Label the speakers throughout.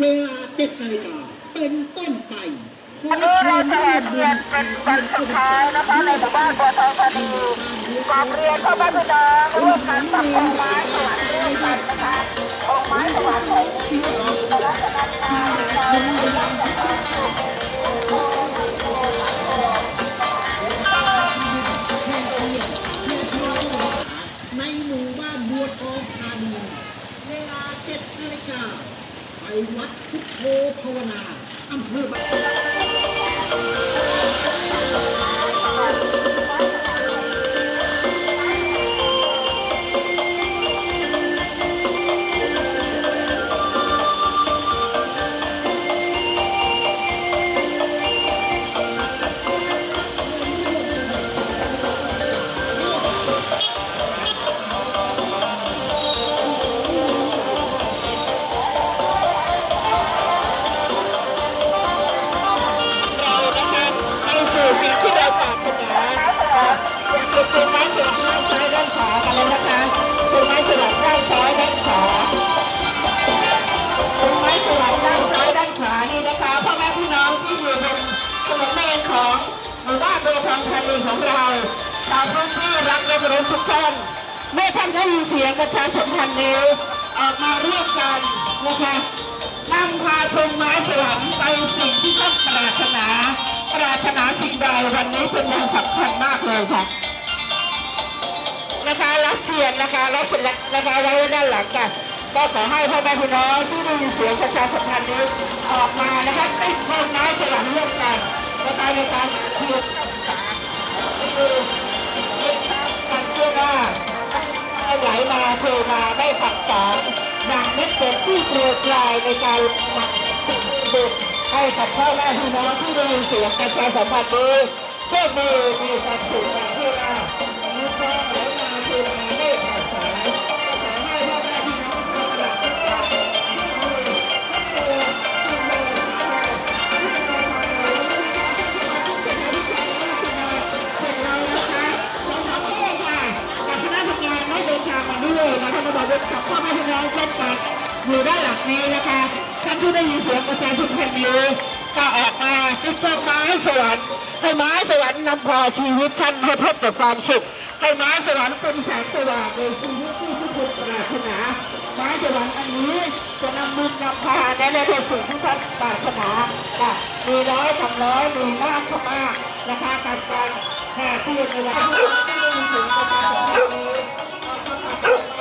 Speaker 1: เวลาเจ็ดนาฬิกาเป็นต้นไปขอ
Speaker 2: วันนี้
Speaker 1: เชิ
Speaker 2: เรา
Speaker 1: ญ
Speaker 2: จะ
Speaker 1: ร่ว
Speaker 2: แห่
Speaker 1: ม
Speaker 2: เทียนเป็นวันสุดท้ายนะคะในหมู่บ้านบัวทองธานีกราบเรียนพ่อแม่พี่น้องร่วมกันปักธงไม้สวรรค์ร่วมกัน อำ
Speaker 1: เภอบ้าน
Speaker 2: นของเราชาวพื้นที่รักและเคารพทุกท่านเมื่อท่านได้ยินเสียงประชาสัมพันธ์นี้ออกมาร่วมกันนะคะนำพาธงไม้สวรรค์ไปสิ่งที่ท่านปรารถนา ปรารถนาสิ่งใดวันนี้เป็นวันสำคัญมากเลยค่ะนะคะรับเทียนนะคะรับเสร็จแล้วนะคะไว้ด้านหลังกันก็ขอให้พ่อแม่พี่น้องที่ได้ยินเสียงประชาสัมพันธ์นี้ออกมานะคะติดโคมไม้สลับร่วมกันนะคะในการ ไหลมาเทมาได้ผักสารดังเม็ดเป็นที่โปรยปลายในการหมักสิ่งบุกให้กับพ่อแม่พี่น้องที่ได้ยินเสียงประชาสัมพันธ์นี้โชคดีมีความสุขแบบที่ว่ามีความไหลมาเทมา อยู่ด้านหลังนี้นะคะท่านผู้ได้ยินเสียงประชาชนแผ่นนี้ก็ออกมาติดต้นไม้สวรรค์ให้ไม้สวรรค์นำพาชีวิตท่านให้พบกับความสุขให้ไม้สวรรค์เป็นแสงสว่างในชีวิตที่ทุกคนปรารถนาไม้สวรรค์อันนี้จะนำบุญนำพาในในสิ่งที่ท่านปรารถนาค่ะมีร้อยทำร้อยมีมากทำมากนะคะการการแห่ที่ในวันที่ได้ยินเสียงประชาชนแผ่นนี้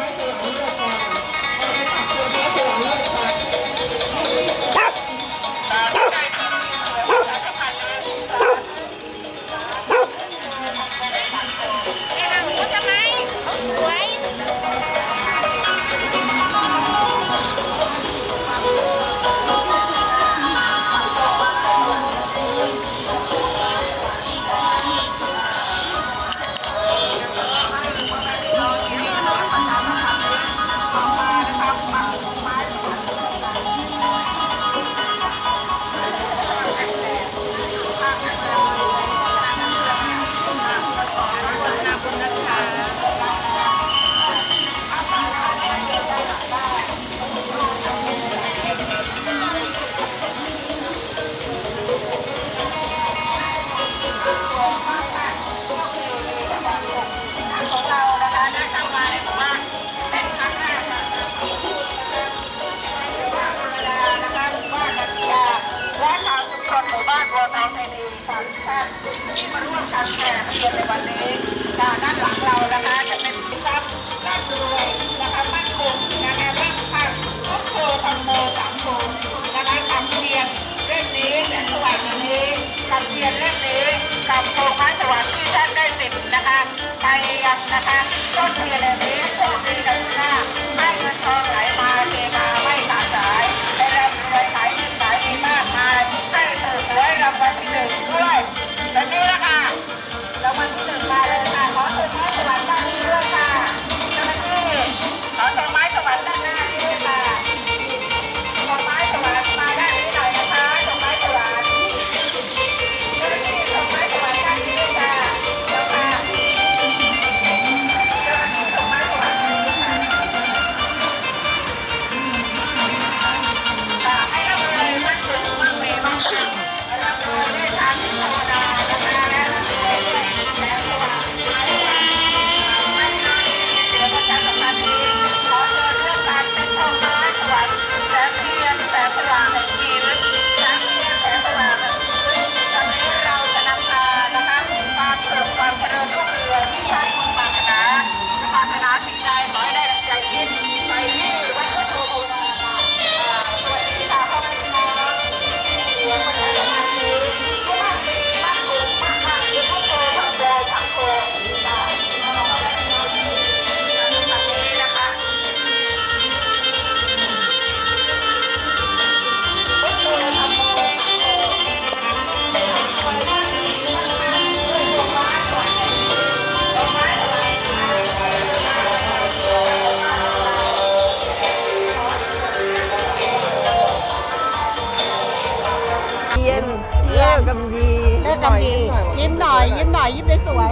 Speaker 2: อ
Speaker 3: ย
Speaker 4: ยิ้มหน่อยยิ้มได้สวย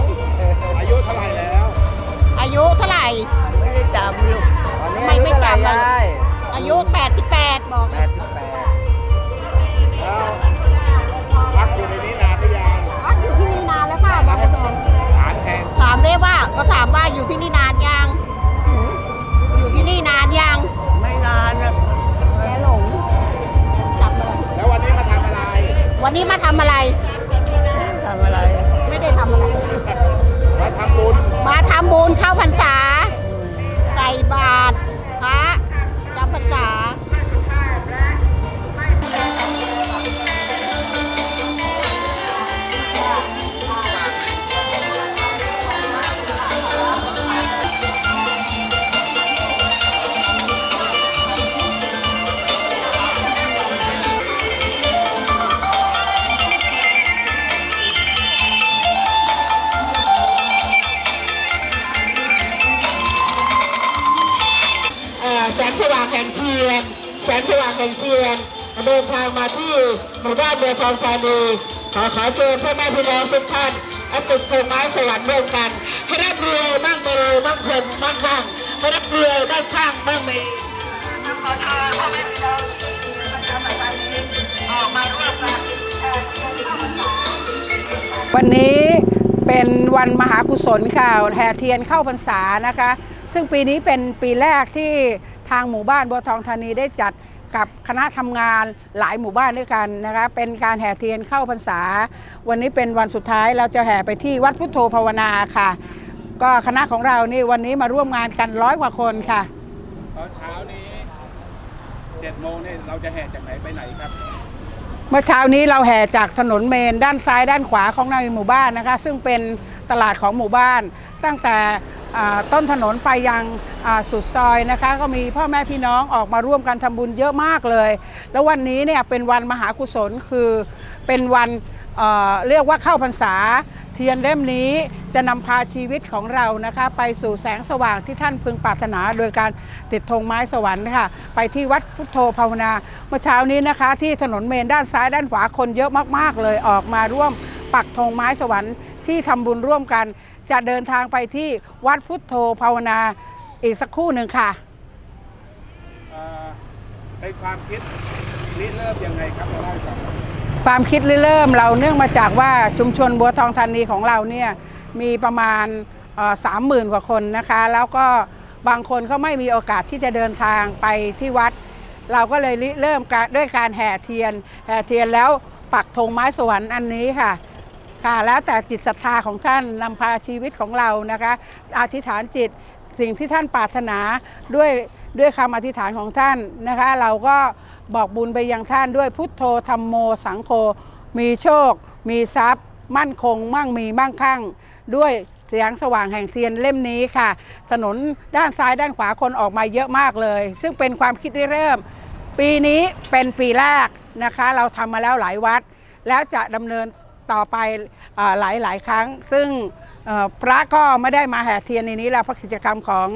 Speaker 5: อายุเท่าไหร่แล้ว
Speaker 4: อายุเท่าไหร่
Speaker 6: ไม่ได้จำลูก
Speaker 7: ตอนนี้
Speaker 4: ไม่
Speaker 7: อายุ
Speaker 4: ไม่
Speaker 7: เท่าไหร่
Speaker 4: จำเลย
Speaker 7: ยาย
Speaker 4: อายุ 88 บอก
Speaker 7: แปดสิบแปด
Speaker 5: แล้วพักอยู่ในนี้นานหรือยัง
Speaker 4: อ๋ออยู่ที่นี่นานแล้วค่ะบอกก่อน
Speaker 5: ฐานแทง
Speaker 4: ถามได้ว่าก็ถามว่าอยู่ที่นี่นานยัง
Speaker 2: แสงสว่างแห่งเทียนเดินทางมาที่หมู่บ้านเบือทองธานีขอขอเชิญพ่อแม่พี่น้องทุกท่านให้ติดโคมไม้สวรรค์ร่วมกัน ให้รับรวยมั่งมีมั่งเพิ่มมั่งคั่งให้รับรวยมั่งคั่งมั่งมีขอเชิญพ่อแม่พี่น้องประชาชนออกมาร่วมกัน
Speaker 8: วันนี้เป็นวันมหากุศลค่ะแห่เทียนเข้าพรรษานะคะ ซึ่งปีนี้เป็นปีแรกที่างหมู่บ้านบัวทองธานีได้จัดกับคณะทำงานหลายหมู่บ้านด้วยกันนะคะเป็นการแห่เทียนเข้าพรรษา วันนี้เป็นวันสุดท้ายเราจะแห่ไปที่วัดพุทโธภาวนาค่ะ ก็คณะของเรานี่วันนี้มาร่วมงานกันร้อยกว่าคนค่ะ
Speaker 5: ตอนเช้านี้เจ็ดโมงนี่เราจะแห่จากไหนไปไหนครับ
Speaker 8: เมื่อเช้านี้เราแห่จากถนนเมนด้านซ้ายด้านขวาของในหมู่บ้านนะคะ ซึ่งเป็นตลาดของหมู่บ้านตั้งแต่อ่า ต้นถนนไปยังสุดซอยนะคะ ก็มีพ่อแม่พี่น้องออกมาร่วมกันทำบุญเยอะมากเลย แล้ววันนี้เนี่ยเป็นวันมหากุศลคือเป็นวันเเรียกว่าเข้าพรรษา เทียนเล่มนี้จะนำพาชีวิตของเรานะคะ ไปสู่แสงสว่างที่ท่านพึงปรารถนา โดยการติดธงไม้สวรรค์ค่ะ ไปที่วัดพุทโธภาวนา เมื่อเช้านี้นะคะ ที่ถนนเมนด้านซ้ายด้านขวาคนเยอะมากๆเลยออกมาร่วมปักธงไม้สวรรค์ที่ทำบุญร่วมกัน จะเดินทางไปที่วัดพุทโธภาวนาอีกสักครู่หนึ่งค่ะ
Speaker 5: เอ่อเป็นความคิดริเริ่มยังไงครับเราเล่าให้ฟังหน่อย
Speaker 8: ความคิดริเริ่มเราเนื่องมาจากว่าชุมชนบัวทองธานีของเราเนี่ยมีประมาณสามหมื่นกว่าคนนะคะ แล้วก็บางคนเขาไม่มีโอกาสที่จะเดินทางไปที่วัด เราก็เลยริเริ่มการด้วยการแห่เทียน แห่เทียนแล้วปักธงไม้สวรรค์อันนี้ค่ะ ค่ะแล้วแต่จิตศรัทธาของท่านนำพาชีวิตของเรานะคะอธิษฐานจิตสิ่งที่ท่านปรารถนาด้วยด้วยคำอธิษฐานของท่านนะคะ เราก็บอกบุญไปยังท่านด้วยพุทโธธรรมโม สังโฆมีโชค มีทรัพย์ มั่นคง มั่งมีมั่งคั่ง ด้วยแสงสว่างแห่งเทียนเล่มนี้ค่ะ ถนนด้านซ้ายด้านขวาคนออกมาเยอะมากเลย ซึ่งเป็นความคิดเริ่ม ปีนี้เป็นปีแรกนะคะ เราทำมาแล้วหลายวัด แล้วจะดำเนิน ต่อไปอหลายหลายครั้ง ซึ่งพระก็ไม่ได้มาแห่เทียนในนี้แล้วเพราะกิจกรรมของ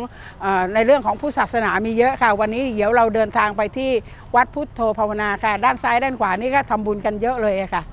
Speaker 8: อในเรื่องของผู้ศาสนามีเยอะค่ะ วันนี้เดี๋ยวเราเดินทางไปที่วัดพุทโธภาวนาค่ะ ด้านซ้ายด้านขวานี่ก็ทำบุญกันเยอะเลยค่ะ